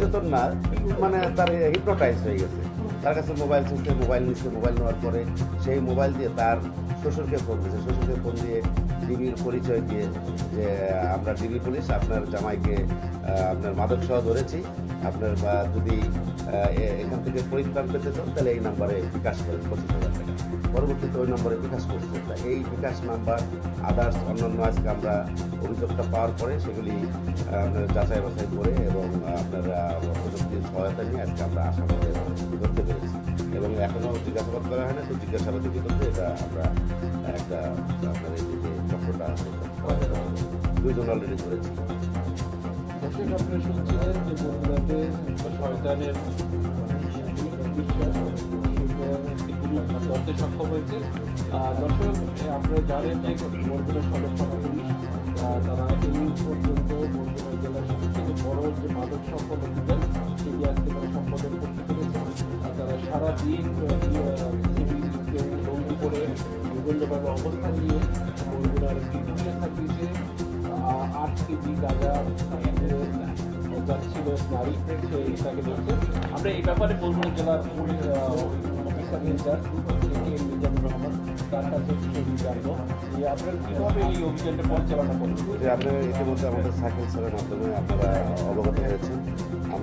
সচেতন না মানে তার হিপ্নোটাইজ হয়ে গেছে। তার কাছে মোবাইল চলছে মোবাইল নিচ্ছে মোবাইল নেওয়ার পরে সেই মোবাইল দিয়ে তার শ্বশুরকে ফোন দিয়েছে। শ্বশুরকে ফোন দিয়ে ডিবির পরিচয় দিয়ে যে, আমরা ডিবি পুলিশ, আপনার জামাইকে আপনার মাদক সহ ধরেছি। আপনার বা যদি এখান থেকে পরিত্রাণ পেতে চান, তাহলে এই নাম্বারে বিকাশ করেন পঁচিশ হাজার টাকা। পরবর্তীতে ওই নম্বরে বিকাশ করছে। এই বিকাশ নাম্বার আদার্স অন্যান্য আজকে আমরা অভিযোগটা পাওয়ার পরে সেগুলি আপনার যাচাই বাছাই করে এবং আপনার প্রযুক্তির সহায়তা নিয়ে আজকে আমরা আসামিদের ধরতে পেরেছি। এবং এখনও জিজ্ঞাসাবাদ করা হয় না, সেই জিজ্ঞাসাবাদের ভিতরে এটা আমরা একটা আপনার এই যে চক্রটা দুইজন অলরেডি ধরেছি গ্রুপ ধরতে সক্ষম হয়েছে। দর্শক আপনারা জানেন যে বরগুনা সদর থানা তারা এই পর্যন্ত বরগুনা জেলার সবথেকে বড় যে মাদক সম্পদ অভিযান সেটি আজকে তারা সম্পাদন করতে পেরেছে। তারা সারাদিন বন্দি করে বিভিন্নভাবে অবস্থান নিয়ে বরগুনার বিভিন্ন আহ, আট কেজি গাঁজা যাচ্ছিল নারী তাকে ধরছে আমরা এই ব্যাপারে বলব জেলার police officer in charge Mizanur Rahman, তার কাছে ছবি যে আপনারা কীভাবে এই অভিযানটা পরিচালনা করবেন যে আপনারা ইতিমধ্যে আমাদের সাইকেল স্যারের মাধ্যমে আপনারা অবগত হয়েছেন।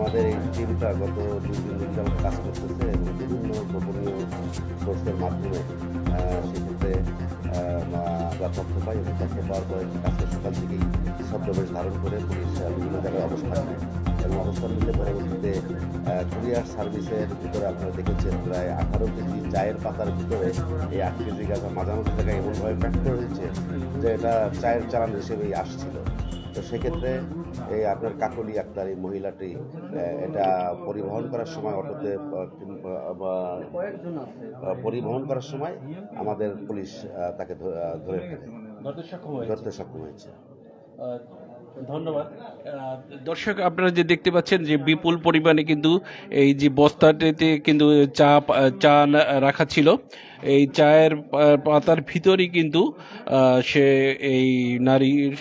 আমাদের এই টিমটা গত দুই, তিন দিন যাবত কাজ করতেছে এবং বিভিন্ন গোপনীয় সোর্সের মাধ্যমে সেক্ষেত্রে আমরা তথ্য পাই এবং তথ্য পাওয়ার পরে কাজকে সকাল থেকেই ছদ্মবেশ ধারণ করে পুলিশ বিভিন্ন জায়গায় অবস্থান নেয়। এবং অবস্থান নিতে পরবর্তীতে কুরিয়ার সার্ভিসের ভিতরে আপনারা দেখেছেন প্রায় আঠারো কেজি চায়ের পাতার ভিতরে এই আট কেজি গাঁজা মাঝামাঝি জায়গায় এমনভাবে প্যাক করে হয়েছে যে এটা চায়ের চালান হিসেবেই আসছিল। তো সেক্ষেত্রে এই আপনার কাকলি আক্তার এই মহিলাটি এটা পরিবহন করার সময় অটোতে পরিবহন করার সময় আমাদের পুলিশ তাকে ধরে ফেলে। ধরতে সক্ষম হয়েছে। ধন্যবাদ। দর্শক আপনারা যে দেখতে পাচ্ছেন যে বিপুল পরিমাণে কিন্তু এই যে বস্তাটিতে কিন্তু চা চা রাখা ছিল এই চায়ের পাতার ভিতরেই কিন্তু আহ, সে এই নারীর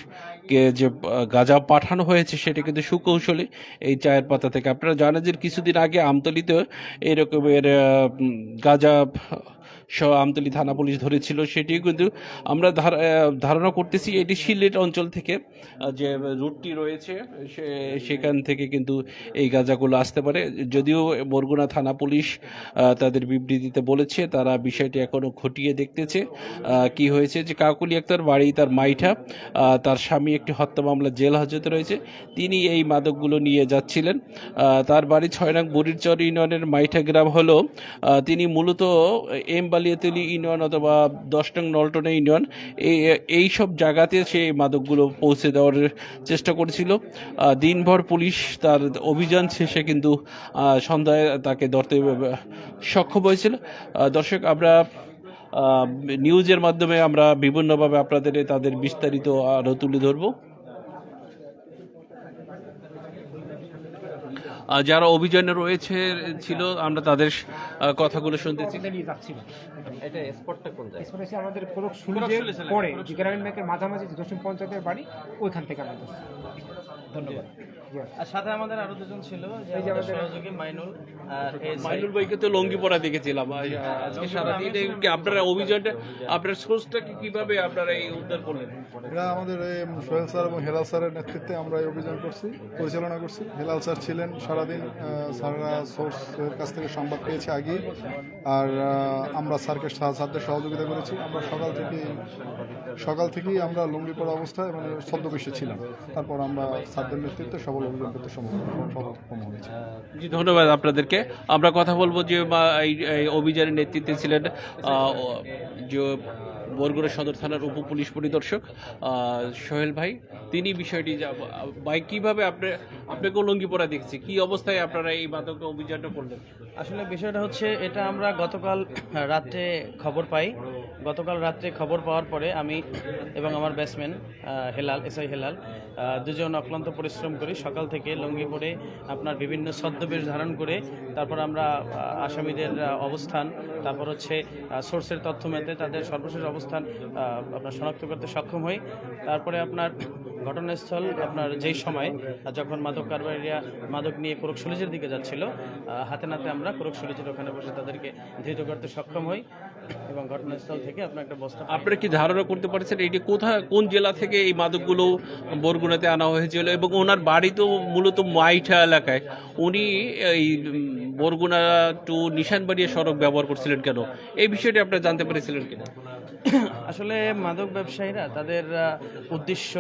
যে গাঁজা পাঠানো হয়েছে সেটা কিন্তু সুকৌশলে এই চায়ের পাতা থেকে। আপনারা জানেন যে কিছুদিন আগে আমতলিতে এরকমের গাঁজা আমতলী থানা পুলিশ ধরেছিল, সেটিও কিন্তু আমরা ধার- ধারণা করতেছি এটি সিলেট অঞ্চল থেকে যে রুটটি রয়েছে, সে, সেখান থেকে কিন্তু এই গাঁজাগুলো আসতে পারে। যদিও বরগুনা থানা পুলিশ তাদের বিবৃতিতে বলেছে, তারা বিষয়টি এখনও খতিয়ে দেখতেছে কি হয়েছে যে কাকুলি আক্তার বাড়ি, তার মাইঠা তার স্বামী একটি হত্যা মামলা জেল হাজতে রয়েছে, তিনি এই মাদকগুলো নিয়ে যাচ্ছিলেন তার বাড়ি ছয় নং বুড়িরচর ইউনিয়নের মাইঠা গ্রাম হলো তিনি মূলত এম বালিয়াতলি ইউনিয়ন অথবা দশ নং নলটনে ইউনিয়ন, এই সব জায়গাতে সে মাদকগুলো পৌঁছে দেওয়ার চেষ্টা করেছিল। দিনভর পুলিশ তার অভিযান শেষে কিন্তু সন্ধ্যায় তাকে ধরতে সক্ষম হয়েছিল। দর্শক, আমরা নিউজের মাধ্যমে আমরা বিভিন্নভাবে আপনাদের, তাদের বিস্তারিত আরও তুলে ধরবো। যারা অভিযানে রয়েছে ছিল আমরা তাদের কথাগুলো শুনতেছি। আমাদের পরে গ্রামীণ ব্যাংকের মাঝামাঝি দক্ষিণ পঞ্চায়েতের বাড়ি ওইখান থেকে আমরা ধন্যবাদ। আর সাথে আমাদের আরও দুজন ছিল এই যে আমাদের আমাদের- সহযোগী মাইনুল আর মাইনুল ভাইকে তো লঙ্গি পরা দেখেছিলাম আজকে সারাদিন এই কি আপনারা অভিযানটা আপনার সোর্সটাকে কীভাবে আপনারা এই উদ্ধার করলেন? এরা আমাদের এই সোহেল স্যার এবং হেলাল স্যারের নেতৃত্বে আমরা এই অভিযান করছি পরিচালনা করছি। হেলাল স্যার ছিলেন সারাদিন স্যাররা সোর্সের কাছ থেকে সংবাদ পেয়েছে আগে আর আমরা স্যারকে সা- স্যারদের সহযোগিতা করেছি। আমরা সকাল থেকে সকাল থেকেই আমরা লুঙ্গি পড়া অবস্থায় মানে ছদ্মবেশে ছিলাম। তারপর আমরা স্যারদের নেতৃত্বে সবল করতে সক্ষম জি ধন্যবাদ আপনাদেরকে। আমরা কথা বলব যে বা- এই অভিযানের নেতৃত্বে ছিলেন যে বরগুনা সদর থানার উপ পুলিশ পরিদর্শক সোহেল ভাই। তিনি বিষয়টি যা- ভাই কীভাবে আপনি আপনাকে লঙ্গি পরা দেখছি? কি অবস্থায় আপনারা এই মাদক অভিযানটা করলেন? আসলে বিষয়টা হচ্ছে এটা আমরা গতকাল রাত্রে খবর পাই। গতকাল রাত্রে খবর পাওয়ার পরে আমি এবং আমার ব্যাটসম্যান হেলাল এসআই হেলাল দুজন অক্লান্ত পরিশ্রম করি সকাল থেকে লুঙ্গি পরে আপনার বিভিন্ন ছদ্মবেশ ধারণ করে তারপর আমরা আসামিদের অবস্থান, তারপর হচ্ছে সোর্সের তথ্য মেতে তাদের সর্বশেষ অবস্থান আপনার শনাক্ত করতে সক্ষম হই। তারপরে আপনার ঘটনাস্থল, আপনার যেই সময়, যখন মাদক কারবারিরা মাদক নিয়ে কোরকশলিজের দিকে যাচ্ছিল হাতে নাতে আমরা কোরকশলিজের ওখানে বসে তাদেরকে ধৃত করতে সক্ষম হই। এবং ঘটনাস্থল থেকে আপনার একটা বস্তা আপনারা কি ধারণা করতে পারছেন এটি কোথায় কোন জেলা থেকে এই মাদকগুলো বরগুনাতে আনা হয়েছিল? এবং ওনার বাড়ি তো মূলত মাইঠা এলাকায়। উনি এই বরগুনা টু নিশানবাড়িয়া সড়ক ব্যবহার করছিলেন কেন? এই বিষয়টি আপনারা জানতে পেরেছিলেন কিনা? আসলে মাদক ব্যবসায়ীরা তাদের উদ্দেশ্য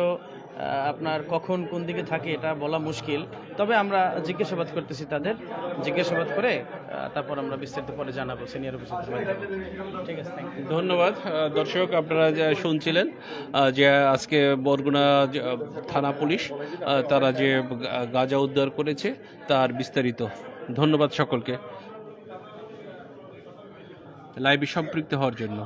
আপনার কখন কোন দিকে থাকে এটা বলা মুশকিল। তবে আমরা জিজ্ঞাসাবাদ করতেছি তাদের। জিজ্ঞাসাবাদ করে তারপর আমরা বিস্তারিত পরে জানাব সিনিয়র মাধ্যমে। ঠিক আছে ধন্যবাদ। দর্শক, আপনারা যা শুনছিলেন যে আজকে বরগুনা থানা পুলিশ তারা যে গাঁজা উদ্ধার করেছে, তার বিস্তারিত। ধন্যবাদ সকলকে। লাইভে সম্পৃক্ত হওয়ার জন্য।